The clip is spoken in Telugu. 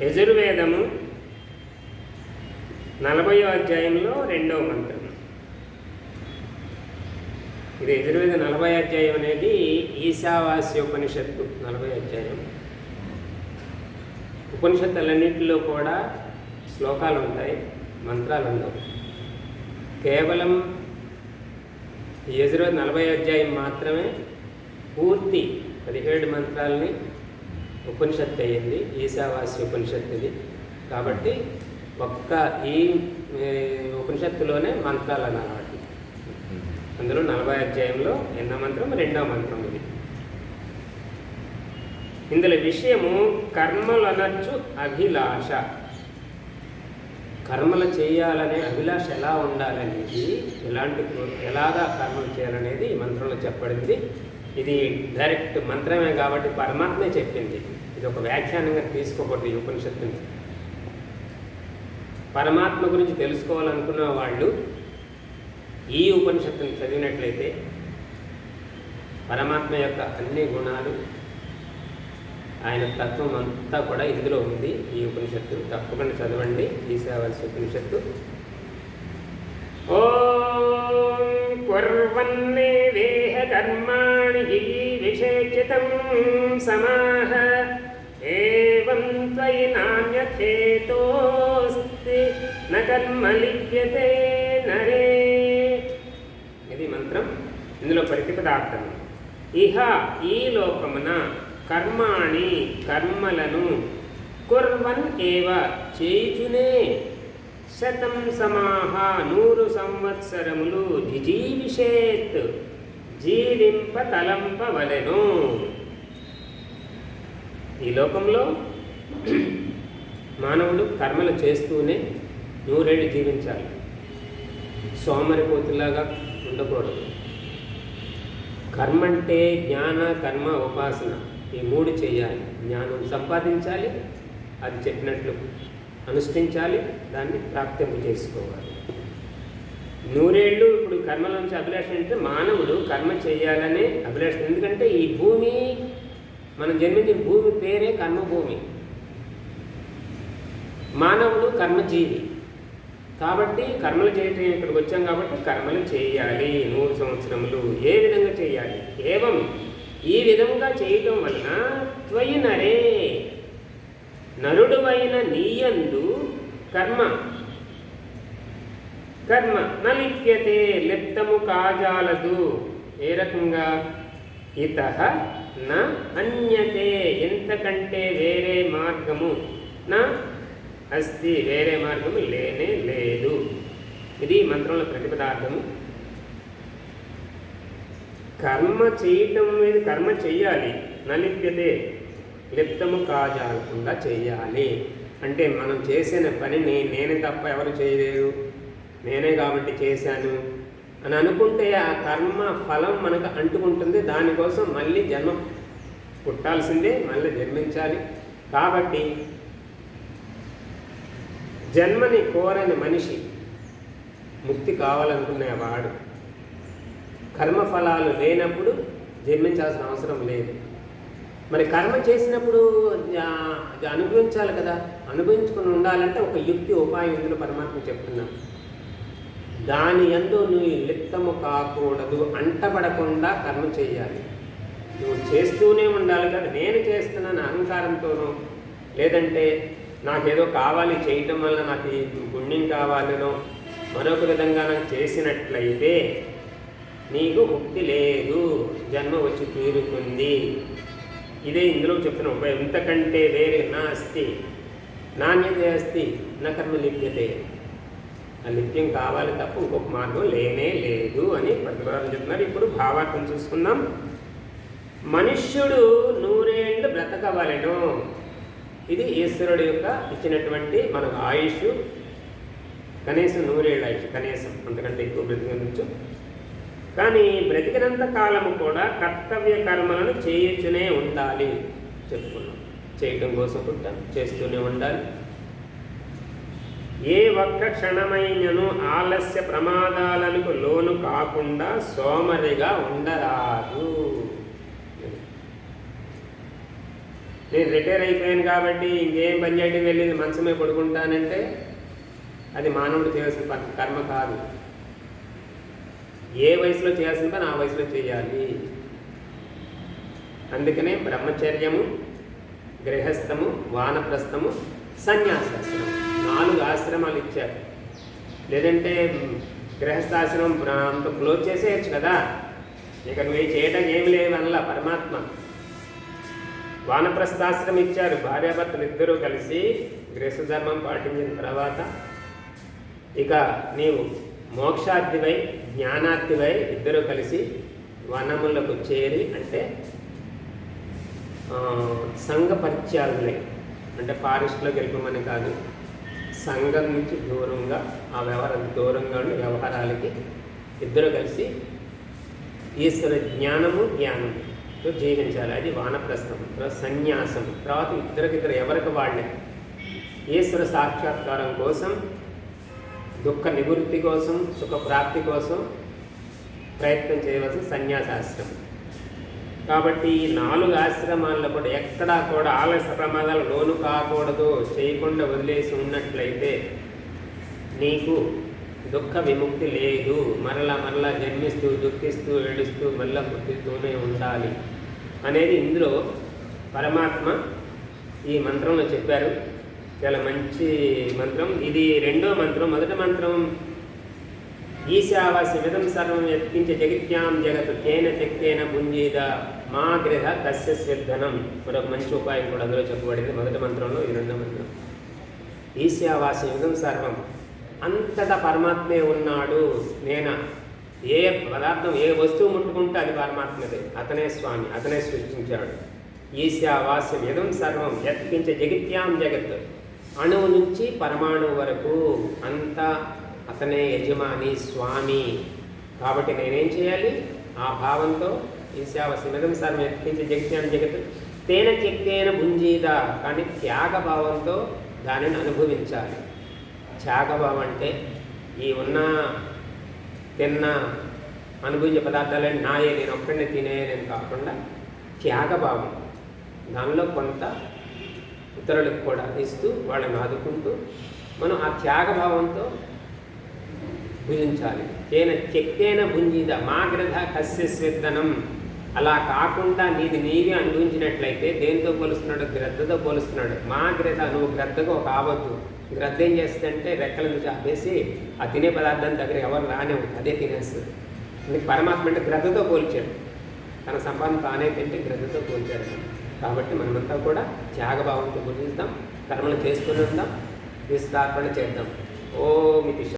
యజుర్వేదము నలభై అధ్యాయంలో రెండవ మంత్రం. ఇది యజుర్వేద నలభై అధ్యాయం అనేది ఈశావాస్య ఉపనిషత్తు నలభై అధ్యాయం. ఉపనిషత్తులన్నింటిలో కూడా శ్లోకాలు ఉంటాయి మంత్రాలు ఉండవు. కేవలం యజుర్వేద నలభై అధ్యాయం మాత్రమే పూర్తి పదిహేడు మంత్రాలని ఉపనిషత్తు అయ్యింది ఈశావాస్య ఉపనిషత్తు ఇది కాబట్టి ఒక్క ఈ ఉపనిషత్తులోనే మంత్రాలు అన్నమాట అందులో నలభై అధ్యాయంలో ఎన్నో మంత్రం రెండో మంత్రం ఇది. ఇందులో విషయము కర్మలు అభిలాష. కర్మలు చేయాలనే అభిలాష ఎలా ఉండాలనేది ఎలాంటి ఎలాగా కర్మలు చేయాలనేది ఈ మంత్రంలో చెప్పబడింది. ఇది డైరెక్ట్ మంత్రమే కాబట్టి పరమాత్మే చెప్పింది. ఇది ఒక వ్యాఖ్యానంగా తీసుకోకూడదు ఈ ఉపనిషత్తుని. పరమాత్మ గురించి తెలుసుకోవాలనుకున్న వాళ్ళు ఈ ఉపనిషత్తుని చదివినట్లయితే పరమాత్మ యొక్క అన్ని గుణాలు ఆయన తత్వం అంతా కూడా ఇందులో ఉంది. ఈ ఉపనిషత్తు తప్పకుండా చదవండి. తీసేవలసిన ఉపనిషత్తు. ఓ కుర్వన్నే వేహ కర్మాణి విషేచితం సమాహ ఏవం త్వయి నాణ్యథేతోస్తి న కర్మ లిప్యతే నరే ఇది మంత్రం ఇందులో ప్రతిపదార్థం ఇహ ఈ లోకమున కర్మాణి కర్మలను కుర్వన్ ఏవ చేయుచునే. శతం సమాహ నూరు సంవత్సరములు జిజీవిషేత్ జీవింప తలంపవలెను ఈ లోకంలో మానవుడు కర్మలు చేస్తూనే నూరేళ్ళు జీవించాలి. సోమరిపోతులాగా ఉండకూడదు. కర్మ అంటే జ్ఞాన కర్మ ఉపాసన ఈ మూడు చేయాలి. జ్ఞానం సంపాదించాలి. అది చెప్పినట్లు అనుష్ఠించాలి దాన్ని ప్రాప్తింపు చేసుకోవాలి. నూరేళ్ళు ఇప్పుడు కర్మల నుంచి అభిలాష అంటే మానవుడు కర్మ చేయాలనే అభిలాష. ఎందుకంటే ఈ భూమి మనం జన్మించిన భూమి పేరే కర్మభూమి. మానవుడు కర్మజీవి. కాబట్టి కర్మలు చేయటం ఇక్కడికి వచ్చాం కాబట్టి కర్మలు చేయాలి నూరు సంవత్సరములు. ఏ విధంగా చేయాలి? ఏవం ఈ విధంగా చేయటం వలన త్వయి నరే నరుడువైన నీయందు కర్మ. కర్మ నలిప్యతే లిప్తము కాజాలదు. ఏ రకంగా? ఇత నా అన్యతే. ఎంతకంటే వేరే మార్గము నా అస్తి. వేరే మార్గము లేనే లేదు. ఇది మంత్రంలో ప్రతిపదార్థము. కర్మ చేయటం మీద కర్మ చెయ్యాలి నలిప్యతే లిప్తము కాజాలకుండా చేయాలి. అంటే మనం చేసిన పనిని నేనే తప్ప ఎవరు చేయలేరు నేనే కాబట్టి చేశాను. అని అనుకుంటే ఆ కర్మ ఫలం మనకు అంటుకుంటుంది. దానికోసం మళ్ళీ జన్మ పుట్టాల్సిందే మళ్ళీ జన్మించాలి. కాబట్టి జన్మని కోరని మనిషి ముక్తి కావాలనుకునేవాడు కర్మఫలాలు లేనప్పుడు జన్మించాల్సిన అవసరం లేదు. మరి కర్మ చేసినప్పుడు అనుభవించాలి కదా. అనుభవించుకుని ఉండాలంటే ఒక యుక్తి ఉపాయం ఇందులో పరమాత్మ చెప్తున్నాం దాని ఎందు నువ్వు లిప్తము కాకూడదు అంటపడకుండా కర్మ చేయాలి. నువ్వు చేస్తూనే ఉండాలి కదా. నేను చేస్తున్నాను అహంకారంతోనో. లేదంటే నాకేదో కావాలి చేయటం వల్ల నాకు ఈ పుణ్యం కావాలనో మరొక విధంగా నాకు చేసినట్లయితే నీకు ముక్తి లేదు. జన్మ వచ్చి తీరుతుంది ఇదే ఇందులో చెప్తున్న ఉపాయం ఇంతకంటే వేరే నా అస్తి నాణ్యత అస్తి నా కర్మ లిప్యతే ఆ లిప్యం కావాలి తప్ప ఇంకొక మార్గం లేనే లేదు అని ప్రతిపాదన చెప్తున్నారు. ఇప్పుడు భావార్థం చూసుకుందాం. మనుష్యుడు నూరేళ్ళు బ్రతకవలను. ఇది ఈశ్వరుడు యొక్క ఇచ్చినటువంటి మనకు ఆయుష్. కనీసం నూరేళ్ళ ఆయుష్ కనీసం అంతకంటే ఎక్కువ బ్రతికించు కానీ బ్రతికినంత కాలము కూడా కర్తవ్య కర్మలను చేయొచ్చునే ఉండాలి. చెప్పుకున్నాం. చేయటం కోసం పుట్టాం. చేస్తూనే ఉండాలి. ఏ ఒక్క క్షణమైనను ఆలస్య ప్రమాదాలకు లోను కాకుండా సోమరిగా ఉండరాదు. నేను రిటైర్ అయిపోయాను కాబట్టి ఇంకేం పని చేయడం వెళ్ళింది మంచమే పడుకుంటానంటే అది మానవుడు చేయాల్సిన కర్మ కాదు. ఏ వయసులో చేయాల్సిన పని ఆ వయసులో చేయాలి. అందుకనే బ్రహ్మచర్యము గృహస్థము వానప్రస్థము సన్యాసాశ్రమం. నాలుగు ఆశ్రమాలు ఇచ్చారు. లేదంటే గృహస్థాశ్రమం అంత క్లోజ్ చేసేయచ్చు కదా. ఇక నువ్వు చేయడం ఏమి లేవనలా పరమాత్మ. వానప్రస్థాశ్రమం ఇచ్చారు భార్యాభర్తలు ఇద్దరూ కలిసి గృహస్థధర్మం పాటించిన తర్వాత ఇక నీవు మోక్షార్థివై జ్ఞానార్థివై ఇద్దరు కలిసి వనములకు చేరి అంటే సంఘ పరిత్యాగులై అంటే ఫారెస్ట్లోకి వెళ్ళిపోమని కాదు సంఘం నుంచి దూరంగా ఆ వ్యవహారం దూరంగా ఉన్న వ్యవహారాలకి ఇద్దరు కలిసి ఈశ్వర జ్ఞానము జ్ఞానముతో జీవించాలి. అది వానప్రస్థం తర్వాత సన్యాసం తర్వాత ఇద్దరికిద్దరు ఎవరికి వాళ్ళే? ఈశ్వర సాక్షాత్కారం కోసం దుఃఖ నివృత్తి కోసం సుఖ ప్రాప్తి కోసం ప్రయత్నం చేయవలసిన సన్యాసాశ్రమం కాబట్టి ఈ నాలుగు ఆశ్రమాల్లో కూడా ఎక్కడా కూడా ఆలస్య ప్రమాదాలు లోను కాకూడదు చేయకుండా వదిలేసి ఉన్నట్లయితే నీకు దుఃఖ విముక్తి లేదు. మరలా మరలా జన్మిస్తూ దుఃఖిస్తూ ఏడుస్తూ మళ్ళా పుట్టిస్తూనే ఉండాలి. అనేది ఇందులో పరమాత్మ ఈ మంత్రంలో చెప్పారు. చాలా మంచి మంత్రం. ఇది రెండో మంత్రం. మొదటి మంత్రం ఈశావాస్య విధం సర్వం యత్కించ జగిత్యాం జగత్ తేన తెక్తేన భుంజీద మా గృహ తస్య స్వర్ధనం మరొక మంచి ఉపాయం కూడా అందులో చెప్పబడింది మొదటి మంత్రంలో ఈ రెండో మంత్రం. ఈశావాస్య విధం సర్వం. అంతటా పరమాత్మే ఉన్నాడు నేన. ఏ పదార్థం ఏ వస్తువు ముట్టుకుంటే అది పరమాత్మదే. అతనే స్వామి అతనే సృష్టించాడు. ఈశావాస్యం ఇదం సర్వం యత్కించ జగిత్యాం జగత్. అణువు నుంచి పరమాణువు వరకు అంతా అతనే యజమాని స్వామి. కాబట్టి నేనేం చేయాలి? ఆ భావంతో ఈశావాస్యం సార్ యత్కించ జగిత్యాం జగత్ తేన త్యక్తేన భుంజీద కానీ త్యాగ భావంతో దానిని అనుభవించాలి. త్యాగభావం అంటే ఈ ఉన్న తిన్న అనుభవించే పదార్థాలే నాయే నేను ఒక్కడిని తినే నేను కాకుండా త్యాగభావం. దానిలో కొంత ఇతరులకు కూడా ఇస్తూ వాళ్ళని ఆదుకుంటూ మనం ఆ త్యాగభావంతో భుజించాలి. తేన చెక్కేన భుంజిద మా గ్రధ కస్య స్విద్దనం. అలా కాకుండా నీది నీవే అనుభవించినట్లయితే దేంతో పోలుస్తున్నాడు? గ్రద్దతో పోలుస్తున్నాడు. మా గ్రద్ద నువ్వు గ్రద్దగా ఒక ఆవద్దు. గ్రద్ద ఏం చేస్తుందంటే రెక్కల నుంచి ఆపేసి ఆ తినే పదార్థం దగ్గర ఎవరు రానివ్వదు. అదే తినేస్తుంది. నీకు పరమాత్మ అంటే గ్రద్దతో పోల్చాడు. తన సంపాదన తానే తింటే గ్రద్దతో పోల్చాడు. కాబట్టి మనమంతా కూడా త్యాగభావంతో గుర్తిస్తాం కర్మలు చేసుకుని ఉందాం విస్తార్పణ చేద్దాం. ఓ మితి